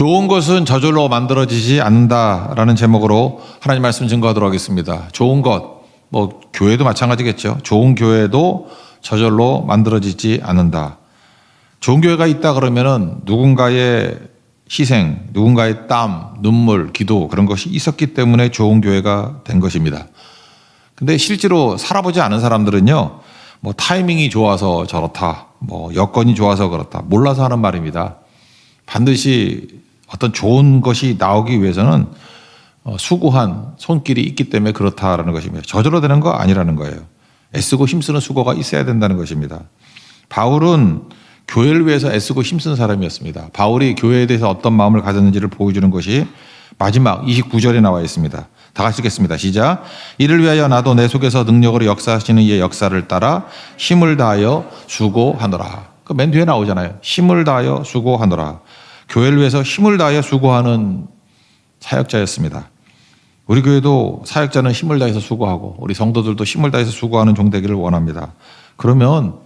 좋은 것은 저절로 만들어지지 않는다라는 제목으로 하나님 말씀 증거하도록 하겠습니다. 좋은 것, 뭐 교회도 마찬가지겠죠. 좋은 교회도 저절로 만들어지지 않는다. 좋은 교회가 있다 그러면은 누군가의 희생, 누군가의 땀, 눈물, 기도 그런 것이 있었기 때문에 좋은 교회가 된 것입니다. 근데 실제로 살아보지 않은 사람들은요, 뭐 타이밍이 좋아서 저렇다, 뭐 여건이 좋아서 그렇다, 몰라서 하는 말입니다. 반드시 어떤 좋은 것이 나오기 위해서는 어, 수고한 손길이 있기 때문에 그렇다라는 것입니다. 저절로 되는 거 아니라는 거예요. 애쓰고 힘쓰는 수고가 있어야 된다는 것입니다. 바울은 교회를 위해서 애쓰고 힘쓴 사람이었습니다. 바울이 교회에 대해서 어떤 마음을 가졌는지를 보여주는 것이 마지막 29절에 나와 있습니다. 다 같이 읽겠습니다. 시작. 이를 위하여 나도 내 속에서 능력으로 역사하시는 이의 역사를 따라 힘을 다하여 수고하노라. 그 맨 뒤에 나오잖아요. 힘을 다하여 수고하노라. 교회를 위해서 힘을 다하여 수고하는 사역자였습니다. 우리 교회도 사역자는 힘을 다해서 수고하고 우리 성도들도 힘을 다해서 수고하는 종 되기를 원합니다. 그러면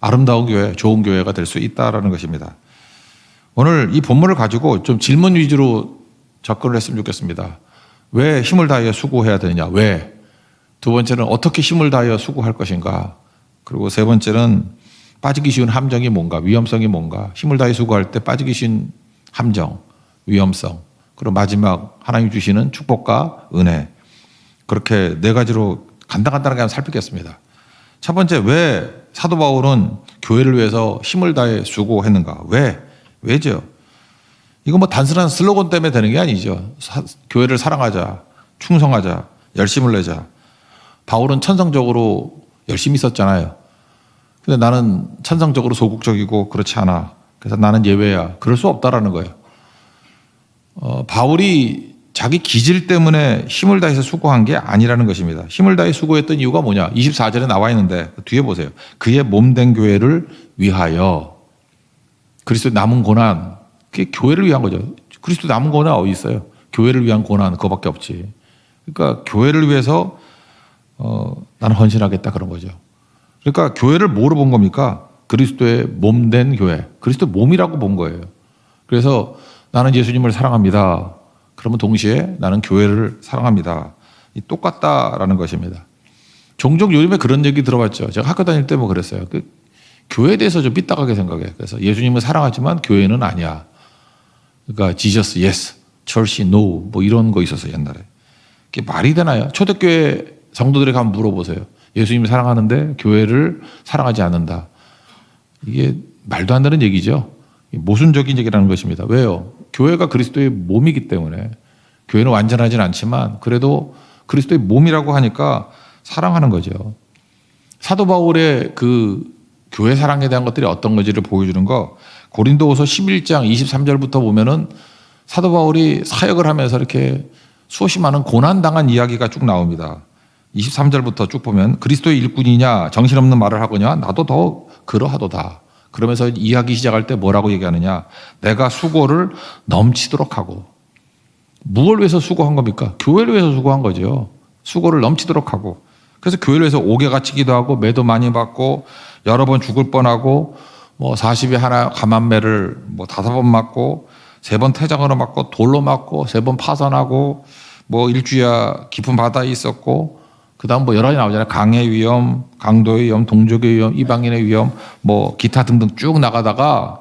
아름다운 교회, 좋은 교회가 될 수 있다라는 것입니다. 오늘 이 본문을 가지고 좀 질문 위주로 접근을 했으면 좋겠습니다. 왜 힘을 다하여 수고해야 되느냐? 왜? 두 번째는 어떻게 힘을 다하여 수고할 것인가? 그리고 세 번째는 빠지기 쉬운 함정이 뭔가? 위험성이 뭔가? 힘을 다해 수고할 때 빠지기 쉬운 함정, 위험성. 그리고 마지막 하나님 주시는 축복과 은혜. 그렇게 네 가지로 간단간단하게 한번 살피겠습니다. 첫 번째, 왜 사도 바울은 교회를 위해서 힘을 다해 수고했는가? 왜? 왜죠? 이거 뭐 단순한 슬로건 때문에 되는 게 아니죠. 사- 교회를 사랑하자, 충성하자, 열심을 내자. 바울은 천성적으로 열심히 있었잖아요. 근데 나는 천성적으로 소극적이고 그렇지 않아. 그래서 나는 예외야. 그럴 수 없다라는 거예요. 어, 바울이 자기 기질 때문에 힘을 다해서 수고한 게 아니라는 것입니다. 힘을 다해 수고했던 이유가 뭐냐? 24절에 나와 있는데 뒤에 보세요. 그의 몸된 교회를 위하여 그리스도 남은 고난 그게 교회를 위한 거죠. 그리스도 남은 고난 어디 있어요? 교회를 위한 고난 그거밖에 없지. 그러니까 교회를 위해서 어, 나는 헌신하겠다 그런 거죠. 그러니까 교회를 뭐로 본 겁니까? 그리스도의 몸 된 교회. 그리스도 몸이라고 본 거예요. 그래서 나는 예수님을 사랑합니다. 그러면 동시에 나는 교회를 사랑합니다. 이 똑같다라는 것입니다. 종종 요즘에 그런 얘기 들어봤죠. 제가 학교 다닐 때 뭐 그랬어요. 그 교회에 대해서 좀 삐딱하게 생각해. 그래서 예수님을 사랑하지만 교회는 아니야. 그러니까 Jesus yes, Church no 뭐 이런 거 있었어요 옛날에. 그게 말이 되나요? 초대교회 성도들에게 한번 물어보세요. 예수님을 사랑하는데 교회를 사랑하지 않는다. 이게 말도 안 되는 얘기죠. 모순적인 얘기라는 것입니다. 왜요? 교회가 그리스도의 몸이기 때문에 교회는 완전하진 않지만 그래도 그리스도의 몸이라고 하니까 사랑하는 거죠. 사도 바울의 그 교회 사랑에 대한 것들이 어떤 건지를 보여주는 거 고린도후서 11장 23절부터 보면은 사도 바울이 사역을 하면서 이렇게 수없이 많은 고난 당한 이야기가 쭉 나옵니다. 23절부터 쭉 보면 그리스도의 일꾼이냐 정신없는 말을 하거냐 나도 더 그러하도다. 그러면서 이야기 시작할 때 뭐라고 얘기하느냐 내가 수고를 넘치도록 하고 무엇을 위해서 수고한 겁니까? 교회를 위해서 수고한 거죠. 수고를 넘치도록 하고 그래서 교회를 위해서 옥에 갇히기도 하고 매도 많이 받고 여러 번 죽을 뻔하고 뭐 40에 하나 감한매를 뭐 다섯 번 맞고 세 번 태장으로 맞고 돌로 맞고 세 번 파산하고 뭐 일주야 깊은 바다에 있었고 그 다음 뭐 여러 가지 나오잖아요. 강의 위험, 강도의 위험, 동족의 위험, 이방인의 위험, 뭐 기타 등등 쭉 나가다가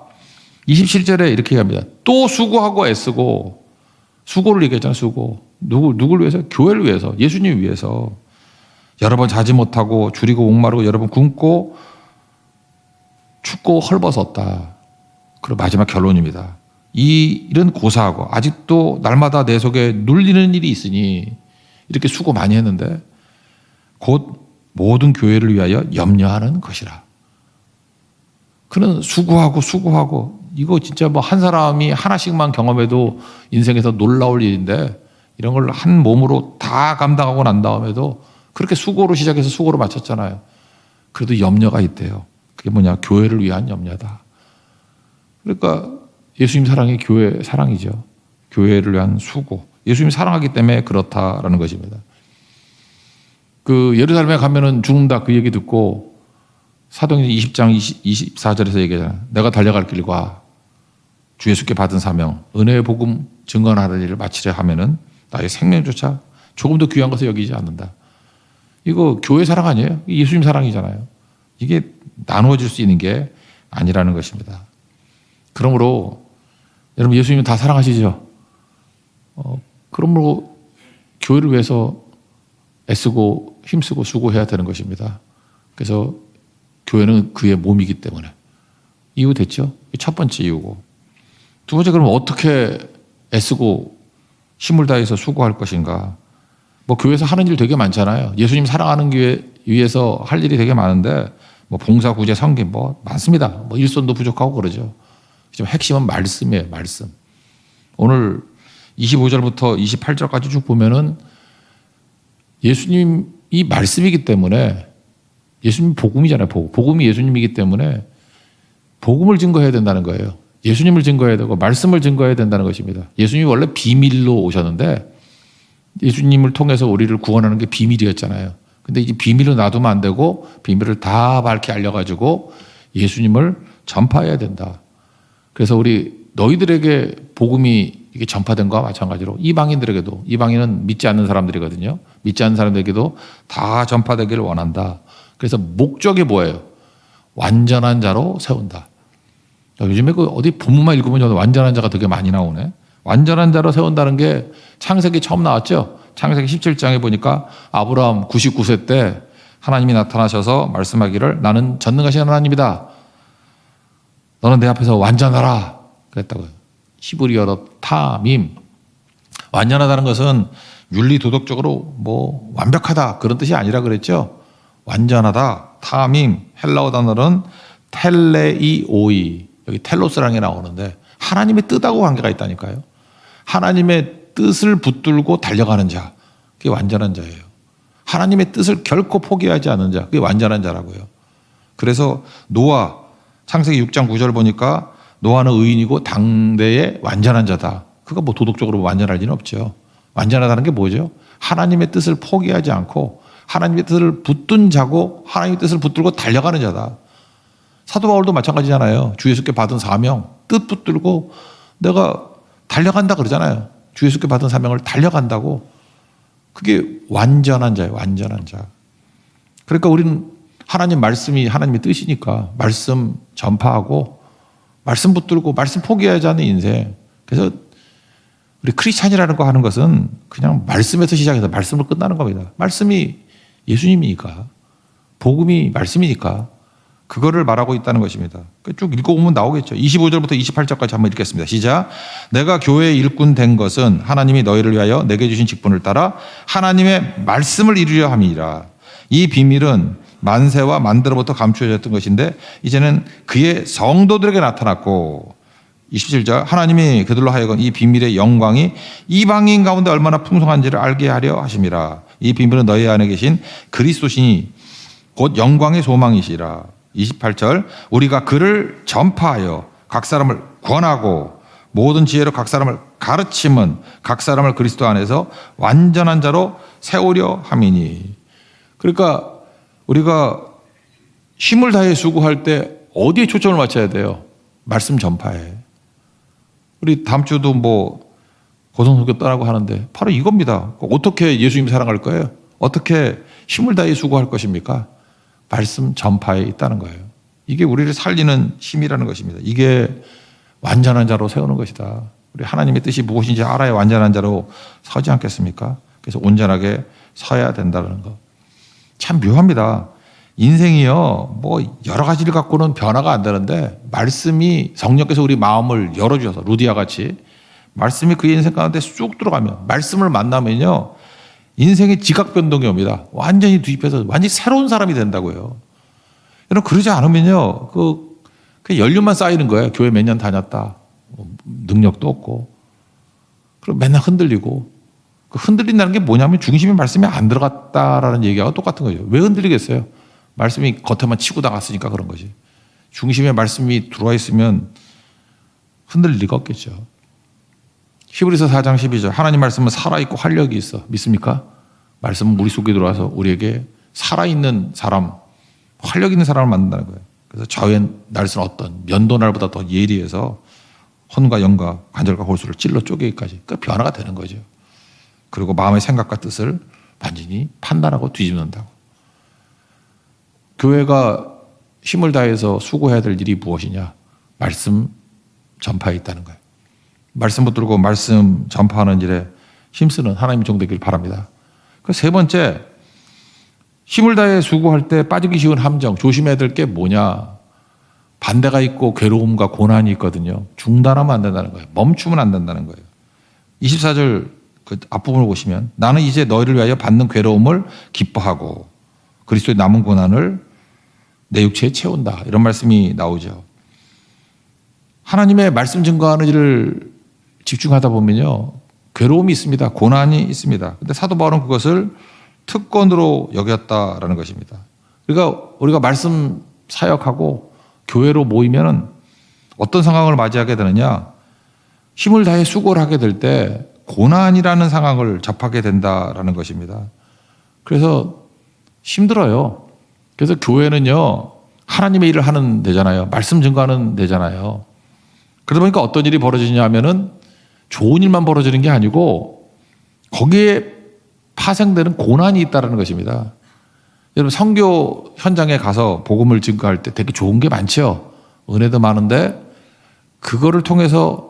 27절에 이렇게 얘기합니다. 또 수고하고 애쓰고 수고를 얘기했잖아요. 수고. 누구 누구를 위해서? 교회를 위해서, 예수님 위해서. 여러 번 자지 못하고 줄이고 목마르고 여러 번 굶고 춥고 헐벗었다. 그리고 마지막 결론입니다. 이 일은 고사하고 아직도 날마다 내 속에 눌리는 일이 있으니 이렇게 수고 많이 했는데 곧 모든 교회를 위하여 염려하는 것이라. 그는 수고하고 수고하고 이거 진짜 뭐 한 사람이 하나씩만 경험해도 인생에서 놀라울 일인데 이런 걸 한 몸으로 다 감당하고 난 다음에도 그렇게 수고로 시작해서 수고로 마쳤잖아요. 그래도 염려가 있대요. 그게 뭐냐? 교회를 위한 염려다. 그러니까 예수님 사랑이 교회 사랑이죠. 교회를 위한 수고. 예수님 사랑하기 때문에 그렇다라는 것입니다. 그 예루살렘에 가면은 죽는다 그 얘기 듣고 사도행전 20장 20, 24절에서 얘기하잖아요. 내가 달려갈 길과 주 예수께 받은 사명, 은혜의 복음 증언하는 일을 마치려 하면은 나의 생명조차 조금 더 귀한 것을 여기지 않는다. 이거 교회 사랑 아니에요? 예수님 사랑이잖아요. 이게 나누어질 수 있는 게 아니라는 것입니다. 그러므로 여러분 예수님 다 사랑하시죠? 어, 그러므로 교회를 위해서 애쓰고 힘쓰고 수고해야 되는 것입니다. 그래서 교회는 그의 몸이기 때문에 이유 됐죠? 첫 번째 이유고 두 번째 그럼 어떻게 애쓰고 힘을 다해서 수고할 것인가? 뭐 교회에서 하는 일 되게 많잖아요. 예수님 사랑하는 교회 위해서 할 일이 되게 많은데 뭐 봉사 구제 성김 뭐 많습니다. 뭐 일손도 부족하고 그러죠. 지금 핵심은 말씀이에요. 말씀. 오늘 25절부터 28절까지 쭉 보면은 예수님이 말씀이기 때문에 예수님 복음이잖아요. 복음. 복음이 예수님이기 때문에 복음을 증거해야 된다는 거예요. 예수님을 증거해야 되고 말씀을 증거해야 된다는 것입니다. 예수님이 원래 비밀로 오셨는데 예수님을 통해서 우리를 구원하는 게 비밀이었잖아요. 근데 이제 비밀로 놔두면 안 되고 비밀을 다 밝게 알려가지고 예수님을 전파해야 된다. 그래서 우리 너희들에게 복음이 이게 전파된 거와 마찬가지로 이방인들에게도 이방인은 믿지 않는 사람들이거든요. 믿지 않는 사람들에게도 다 전파되기를 원한다. 그래서 목적이 뭐예요? 완전한 자로 세운다. 요즘에 그 어디 본문만 읽으면 저는 완전한 자가 되게 많이 나오네. 완전한 자로 세운다는 게 창세기 처음 나왔죠. 창세기 17장에 보니까 아브라함 99세 때 하나님이 나타나셔서 말씀하기를 나는 전능하신 하나님이다. 너는 내 앞에서 완전하라. 그랬다고요. 히브리어로 타밈. 완전하다는 것은 윤리 도덕적으로 뭐 완벽하다 그런 뜻이 아니라 그랬죠. 완전하다. 타밈. 헬라어 단어는 텔레이오이. 여기 텔로스라는 게 나오는데 하나님의 뜻하고 관계가 있다니까요. 하나님의 뜻을 붙들고 달려가는 자. 그게 완전한 자예요. 하나님의 뜻을 결코 포기하지 않는 자. 그게 완전한 자라고요. 그래서 노아 창세기 6장 9절 보니까 노아는 의인이고 당대의 완전한 자다. 그가 뭐 도덕적으로 완전할 리는 없죠. 완전하다는 게 뭐죠? 하나님의 뜻을 포기하지 않고 하나님의 뜻을 붙든 자고 하나님의 뜻을 붙들고 달려가는 자다. 사도 바울도 마찬가지잖아요. 주 예수께 받은 사명, 뜻 붙들고 내가 달려간다 그러잖아요. 주 예수께 받은 사명을 달려간다고. 그게 완전한 자예요. 완전한 자. 그러니까 우리는 하나님 말씀이 하나님의 뜻이니까 말씀 전파하고 말씀 붙들고 말씀 포기하지 않는 인생. 그래서 우리 크리스찬이라는 거 하는 것은 그냥 말씀에서 시작해서 말씀으로 끝나는 겁니다. 말씀이 예수님이니까. 복음이 말씀이니까. 그거를 말하고 있다는 것입니다. 쭉 읽어보면 나오겠죠. 25절부터 28절까지 한번 읽겠습니다. 시작. 내가 교회의 일꾼 된 것은 하나님이 너희를 위하여 내게 주신 직분을 따라 하나님의 말씀을 이루려 함이라. 이 비밀은 만세와 만대로부터 감추어졌던 것인데 이제는 그의 성도들에게 나타났고 27절 하나님이 그들로 하여금 이 비밀의 영광이 이방인 가운데 얼마나 풍성한지를 알게 하려 하심이라. 이 비밀은 너희 안에 계신 그리스도신이 곧 영광의 소망이시라. 28절 우리가 그를 전파하여 각 사람을 권하고 모든 지혜로 각 사람을 가르침은 각 사람을 그리스도 안에서 완전한 자로 세우려 함이니 그러니까 우리가 힘을 다해 수고할 때 어디에 초점을 맞춰야 돼요? 말씀 전파에. 우리 다음 주도 뭐 떠나고 하는데 바로 이겁니다. 어떻게 예수님 사랑할 거예요? 어떻게 힘을 다해 수고할 것입니까? 말씀 전파에 있다는 거예요. 이게 우리를 살리는 힘이라는 것입니다. 이게 완전한 자로 세우는 것이다. 우리 하나님의 뜻이 무엇인지 알아야 완전한 자로 서지 않겠습니까? 그래서 온전하게 서야 된다는 거. 참 묘합니다. 인생이요, 뭐 여러 가지를 갖고는 변화가 안 되는데 말씀이 성령께서 우리 마음을 열어주셔서 루디아 같이 말씀이 그 인생 가운데 쑥 들어가면 말씀을 만나면요 인생의 지각 변동이 옵니다. 완전히 뒤집혀서 완전히 새로운 사람이 된다고요. 여러분 그러지 않으면요 그, 그 연륜만 쌓이는 거예요. 교회 몇 년 다녔다, 뭐 능력도 없고, 그리고 맨날 흔들리고 그 흔들린다는 게 뭐냐면 중심의 말씀이 안 들어갔다라는 얘기하고 똑같은 거죠. 왜 흔들리겠어요? 말씀이 겉에만 치고 나갔으니까 그런 거지. 중심의 말씀이 들어와 있으면 흔들릴 리가 없겠죠. 히브리서 4장 12절 하나님 말씀은 살아있고 활력이 있어. 믿습니까? 말씀은 우리 속에 들어와서 우리에게 살아있는 사람, 활력 있는 사람을 만든다는 거예요. 그래서 저의 날은 어떤 면도 날보다 더 예리해서 혼과 영과 관절과 골수를 찔러 쪼개기까지 그 변화가 되는 거죠. 그리고 마음의 생각과 뜻을 완전히 판단하고 뒤집는다고. 교회가 힘을 다해서 수고해야 될 일이 무엇이냐? 말씀 전파에 있다는 거예요. 말씀 붙들고 말씀 전파하는 일에 힘쓰는 하나님 종 되길 바랍니다. 그 세 번째, 힘을 다해 수고할 때 빠지기 쉬운 함정, 조심해야 될 게 뭐냐? 반대가 있고 괴로움과 고난이 있거든요. 중단하면 안 된다는 거예요. 멈추면 안 된다는 거예요. 24절 그 앞부분을 보시면 나는 이제 너희를 위하여 받는 괴로움을 기뻐하고 그리스도의 남은 고난을 내 육체에 채운다. 이런 말씀이 나오죠. 하나님의 말씀 증거하는 일을 집중하다 보면요. 괴로움이 있습니다. 고난이 있습니다. 근데 사도 바울은 그것을 특권으로 여겼다라는 것입니다. 그러니까 우리가 말씀 사역하고 교회로 모이면은 어떤 상황을 맞이하게 되느냐? 힘을 다해 수고를 하게 될 때 고난이라는 상황을 접하게 된다라는 것입니다. 그래서 힘들어요. 그래서 교회는요, 하나님의 일을 하는 데잖아요. 말씀 증거하는 데잖아요. 그러다 보니까 어떤 일이 벌어지냐 하면은 좋은 일만 벌어지는 게 아니고 거기에 파생되는 고난이 있다는 것입니다. 여러분 성교 현장에 가서 복음을 증거할 때 되게 좋은 게 많죠. 은혜도 많은데 그거를 통해서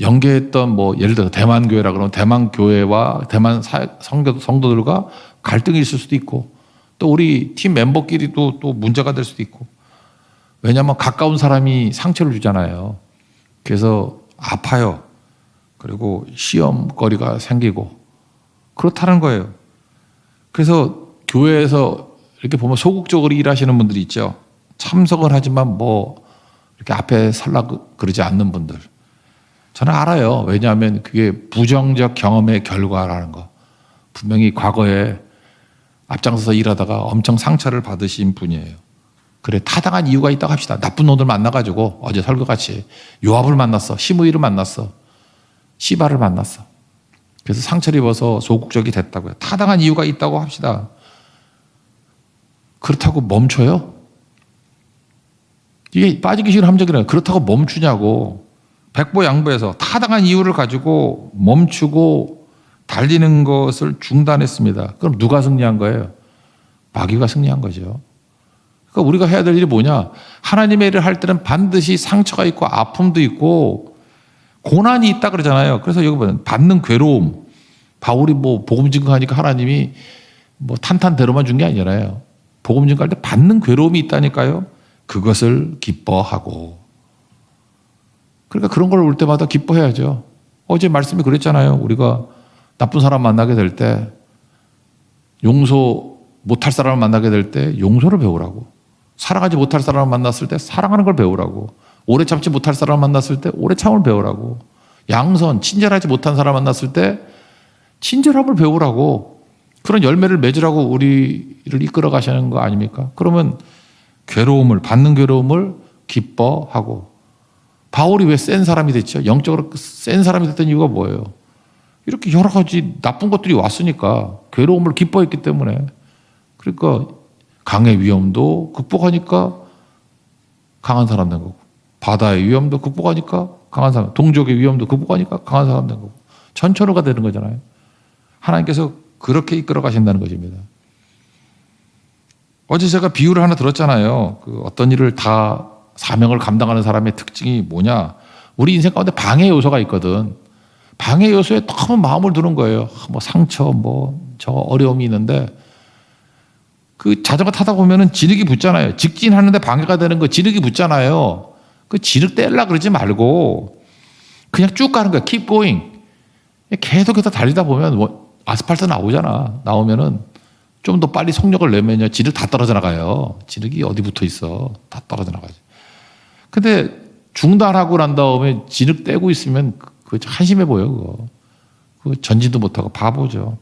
연계했던 뭐 예를 들어 대만 교회라 그러면 대만 교회와 대만 성교 성도들과 갈등이 있을 수도 있고 또 우리 팀 멤버끼리도 또 문제가 될 수도 있고 왜냐하면 가까운 사람이 상처를 주잖아요. 그래서 아파요. 그리고 시험거리가 생기고 그렇다는 거예요. 그래서 교회에서 이렇게 보면 소극적으로 일하시는 분들이 있죠. 참석은 하지만 뭐 이렇게 앞에 설라 그러지 않는 분들. 저는 알아요. 왜냐하면 그게 부정적 경험의 결과라는 거. 분명히 과거에 앞장서서 일하다가 엄청 상처를 받으신 분이에요. 그래 타당한 이유가 있다고 합시다. 나쁜 놈들 만나가지고 어제 설교같이 요압을 만났어. 시므이를 만났어. 시바를 만났어. 그래서 상처를 입어서 소극적이 됐다고요. 타당한 이유가 있다고 합시다. 그렇다고 멈춰요? 이게 빠지기 싫은 함정이라 그렇다고 멈추냐고. 백보 양보해서 타당한 이유를 가지고 멈추고 달리는 것을 중단했습니다. 그럼 누가 승리한 거예요? 마귀가 승리한 거죠. 그러니까 우리가 해야 될 일이 뭐냐? 하나님의 일을 할 때는 반드시 상처가 있고 아픔도 있고 고난이 있다 그러잖아요. 그래서 여기 보면 받는 괴로움. 바울이 뭐 복음 증거하니까 하나님이 뭐 탄탄대로만 준 게 아니잖아요. 복음 증거할 때 받는 괴로움이 있다니까요. 그것을 기뻐하고. 그러니까 그런 걸 올 때마다 기뻐해야죠. 어제 말씀이 그랬잖아요. 우리가 나쁜 사람 만나게 될 때 용서 못할 사람을 만나게 될 때 용서를 배우라고. 사랑하지 못할 사람을 만났을 때 사랑하는 걸 배우라고. 오래 참지 못할 사람을 만났을 때 오래 참을 배우라고. 양선, 친절하지 못한 사람 만났을 때 친절함을 배우라고. 그런 열매를 맺으라고 우리를 이끌어 가시는 거 아닙니까? 그러면 괴로움을, 받는 괴로움을 기뻐하고. 바울이 왜 센 사람이 됐죠? 영적으로 센 사람이 됐던 이유가 뭐예요? 이렇게 여러 가지 나쁜 것들이 왔으니까 괴로움을 기뻐했기 때문에. 그러니까 강의 위험도 극복하니까 강한 사람 된 거고 바다의 위험도 극복하니까 강한 사람 동족의 위험도 극복하니까 강한 사람 된 거고 전철호가 되는 거잖아요. 하나님께서 그렇게 이끌어 가신다는 것입니다. 어제 제가 비유를 하나 들었잖아요. 그 어떤 일을 다 사명을 감당하는 사람의 특징이 뭐냐? 우리 인생 가운데 방해 요소가 있거든. 방해 요소에 너무 마음을 두는 거예요. 뭐 상처, 뭐 저 어려움이 있는데 그 자전거 타다 보면은 진흙이 붙잖아요. 직진하는데 방해가 되는 거 진흙이 붙잖아요. 그 진흙 떼려 그러지 말고 그냥 쭉 가는 거야. keep going. 계속해서 달리다 보면 뭐 아스팔트 나오잖아. 나오면은 좀 더 빨리 속력을 내면요. 진흙 다 떨어져 나가요. 진흙이 어디 붙어 있어. 다 떨어져 나가지. 근데 중단하고 난 다음에 진흙 떼고 있으면 그 한심해 보여, 그거. 그 전진도 못하고 바보죠.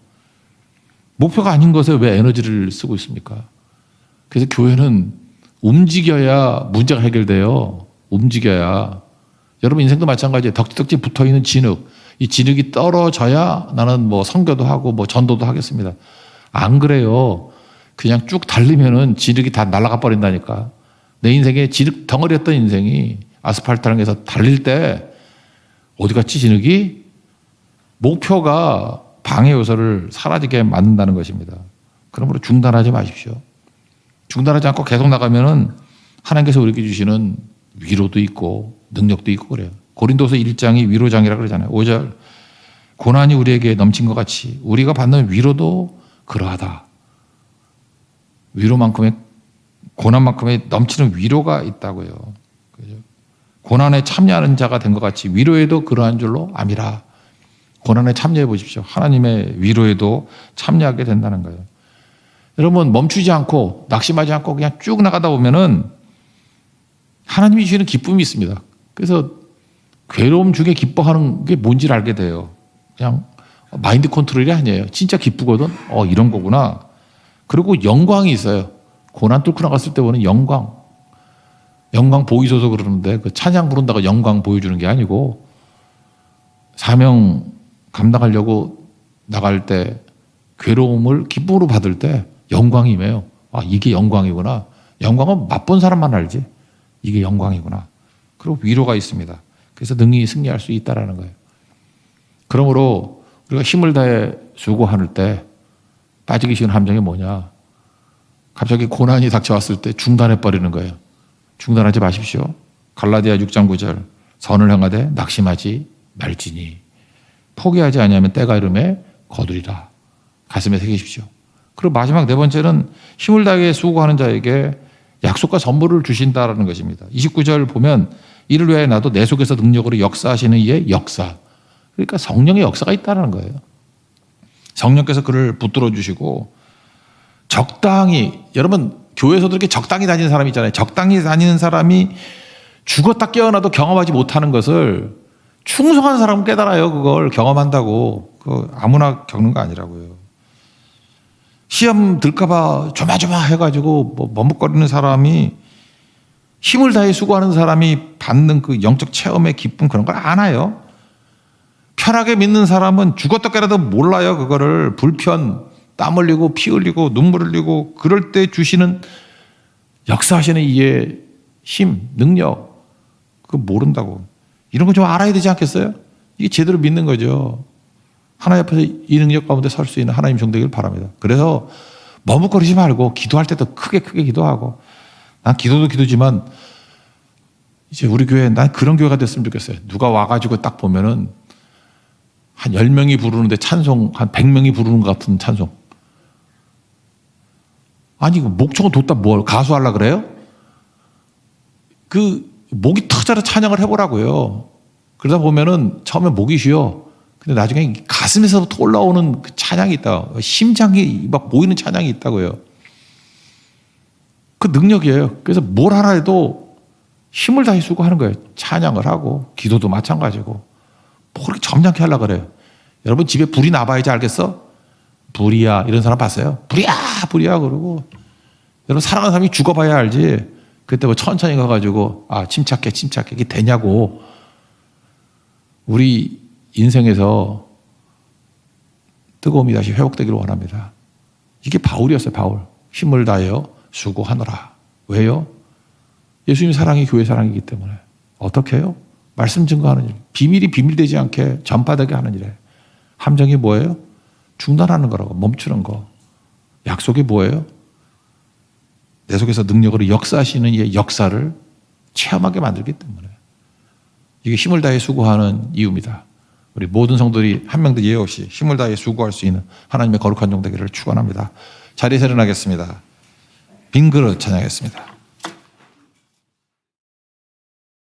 목표가 아닌 것에 왜 에너지를 쓰고 있습니까? 그래서 교회는 움직여야 문제가 해결돼요. 움직여야. 여러분 인생도 마찬가지예요. 덕지덕지 붙어 있는 진흙. 이 진흙이 떨어져야 나는 뭐 선교도 하고 뭐 전도도 하겠습니다. 안 그래요. 그냥 쭉 달리면은 진흙이 다 날아가 버린다니까. 내 인생에 진흙 덩어리였던 인생이 아스팔트랑에서 달릴 때 어디 갔지 진흙이? 목표가 방해 요소를 사라지게 만든다는 것입니다. 그러므로 중단하지 마십시오. 중단하지 않고 계속 나가면은 하나님께서 우리에게 주시는 위로도 있고 능력도 있고 그래요. 고린도서 1장이 위로장이라 그러잖아요. 5절 고난이 우리에게 넘친 것 같이 우리가 받는 위로도 그러하다. 위로만큼의 고난만큼의 넘치는 위로가 있다고요. 그죠? 고난에 참여하는 자가 된 것 같이 위로에도 그러한 줄로 암이라. 고난에 참여해 보십시오. 하나님의 위로에도 참여하게 된다는 거예요. 여러분 멈추지 않고 낙심하지 않고 그냥 쭉 나가다 보면은 하나님이 주시는 기쁨이 있습니다. 그래서 괴로움 중에 기뻐하는 게 뭔지를 알게 돼요. 그냥 마인드 컨트롤이 아니에요. 진짜 기쁘거든. 어 이런 거구나. 그리고 영광이 있어요. 고난 뚫고 나갔을 때 보는 영광. 영광 보이소서 그러는데 그 찬양 부른다고 영광 보여주는 게 아니고 사명 감당하려고 나갈 때 괴로움을 기쁨으로 받을 때 영광이 임해요. 아, 이게 영광이구나. 영광은 맛본 사람만 알지. 이게 영광이구나. 그리고 위로가 있습니다. 그래서 능히 승리할 수 있다라는 거예요. 그러므로 우리가 힘을 다해 수고할 때 빠지기 쉬운 함정이 뭐냐? 갑자기 고난이 닥쳐왔을 때 중단해 버리는 거예요. 중단하지 마십시오. 갈라디아 6장 9절 선을 행하되 낙심하지 말지니 포기하지 아니하면 때가 이름에 거두리라. 가슴에 새기십시오. 그리고 마지막 네 번째는 힘을 다해 수고하는 자에게 약속과 선물을 주신다라는 것입니다. 29절 보면 이를 위하여 나도 내 속에서 능력으로 역사하시는 이의 역사. 그러니까 성령의 역사가 있다는 거예요. 성령께서 그를 붙들어 주시고 적당히 여러분 교회에서도 이렇게 적당히 다니는 사람이 있잖아요. 적당히 다니는 사람이 죽었다 깨어나도 경험하지 못하는 것을 충성한 사람은 깨달아요. 그걸 경험한다고. 그 아무나 겪는 거 아니라고요. 시험 들까봐 조마조마 해가지고 뭐 머뭇거리는 사람이 힘을 다해 수고하는 사람이 받는 그 영적 체험의 기쁨 그런 걸 아나요? 편하게 믿는 사람은 죽었다 깨라도 몰라요. 그거를 불편, 땀 흘리고 피 흘리고 눈물 흘리고 그럴 때 주시는 역사하시는 이의 힘, 능력 그거 모른다고. 이런 거 좀 알아야 되지 않겠어요? 이게 제대로 믿는 거죠. 하나님 앞에서 이 능력 가운데 설 수 있는 하나님 종 되길 바랍니다. 그래서 머뭇거리지 말고 기도할 때도 크게 크게 기도하고 난 기도도 기도지만 이제 우리 교회 난 그런 교회가 됐으면 좋겠어요. 누가 와가지고 딱 보면은 한 10명이 부르는데 찬송 한 100명이 부르는 것 같은 찬송. 아니, 그 목청은 뒀다 뭘 가수하려 그래요? 그 목이 터져라 찬양을 해보라고요. 그러다 보면은 처음에 목이 쉬어. 근데 나중에 가슴에서부터 올라오는 그 찬양이 있다. 심장이 막 모이는 찬양이 있다고요. 그 능력이에요. 그래서 뭘 하라 해도 힘을 다해 수고하는 거예요. 찬양을 하고 기도도 마찬가지고 뭐 그렇게 점잖게 하려 그래요. 여러분 집에 불이 나봐야지 알겠어? 불이야 이런 사람 봤어요? 불이야 불이야 그러고 여러분 사랑하는 사람이 죽어봐야 알지. 그때 뭐 천천히 가가지고 아 침착해 침착해 이게 되냐고 우리 인생에서 뜨거움이 다시 회복되기를 원합니다. 이게 바울이었어요 바울 힘을 다하여 수고하노라 왜요? 예수님 사랑이 교회 사랑이기 때문에 어떻게 해요? 말씀 증거하는 일 비밀이 비밀되지 않게 전파되게 하는 일에 함정이 뭐예요? 중단하는 거라고 멈추는 거 약속이 뭐예요? 내 속에서 능력으로 역사하시는 이의 역사를 체험하게 만들기 때문에 이게 힘을 다해 수고하는 이유입니다. 우리 모든 성도들이 한 명도 예외 없이 힘을 다해 수고할 수 있는 하나님의 거룩한 종 되기를 축원합니다. 자리에서 일어나겠습니다. 빈 그릇 찬양하겠습니다.